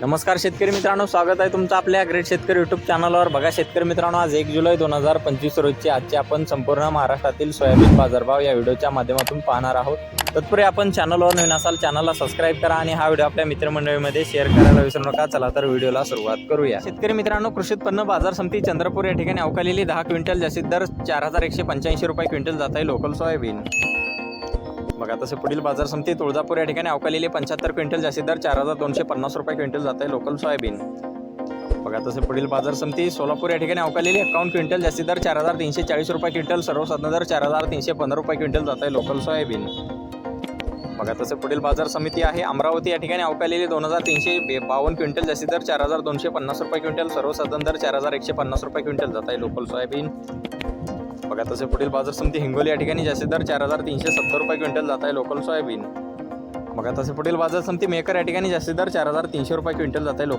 नमस्कार शेतकरी मित्रांनो स्वागत आहे तुमचं आपल्या ग्रेट शेतकरी युट्यूब चॅनलवर बघा शेतकरी मित्रांनो आज एक जुलै दोन हजार पंचवीस रोजची आजची आपण संपूर्ण महाराष्ट्रातील सोयाबीन बाजारभाव या व्हिडिओच्या माध्यमातून पाहणार आहोत. तत्पूर्वी आपण चॅनलवर नवीन असाल चॅनलला सबस्क्राईब करा आणि हा व्हिडिओ आपल्या मित्रमंडळीमध्ये शेअर करायला विसरू नका. चला तर व्हिडिओला सुरुवात करूया. शेतकरी मित्रांनो कृषी उत्पन्न बाजार समिती चंद्रपूर या ठिकाणी अवकालेली दहा क्विंटल जास्तीत दर चार हजार एकशे पंच्याऐंशी रुपये क्विंटल जात आहे लोकल सोयाबीन. बघा तसे पुढील बाजार समिती तुळजापूर या ठिकाणी अवकालेले पंच्याहत्तर क्विंटल जास्तीत दर चार हजार दोनशे पन्नास रुपये क्विंटल जात आहे लोकल सोयाबीन बघा तसे पुढील बाजार समिती सोलापूर या ठिकाणी अवकालेली एकावन्न क्विंटल जास्तीत दर चार हजार तीनशे चाळीस रुपये क्विंटल सर्वसाधारण दर चार हजार तीनशे पंधरा रुपये क्विंटल जात आहे लोकल सोयाबीन बघा तसे पुढील बाजार समिती आहे अमरावती या ठिकाणी अवकालेली दोन हजार तीनशे बे- बावन्न क्विंटल जास्तीत दर चार हजार दोनशे पन्नास रुपये क्विंटल सर्वसाधारण दर चार हजार एकशे पन्नास रुपये क्विंटल जात आहे लोकल सोयाबीन बघा तसे पुढील बाजार समिती हिंगोली या ठिकाणी जास्तीत दर चार हजार तीनशे सत्तर रुपये क्विंटल जात आहे लोकल सोयाबीन. बघा तसे पुढील बाजार समिती मेकर या ठिकाणी जास्तीत दर चार हजार तीनशे रुपये क्विंटल जात आहे लोकल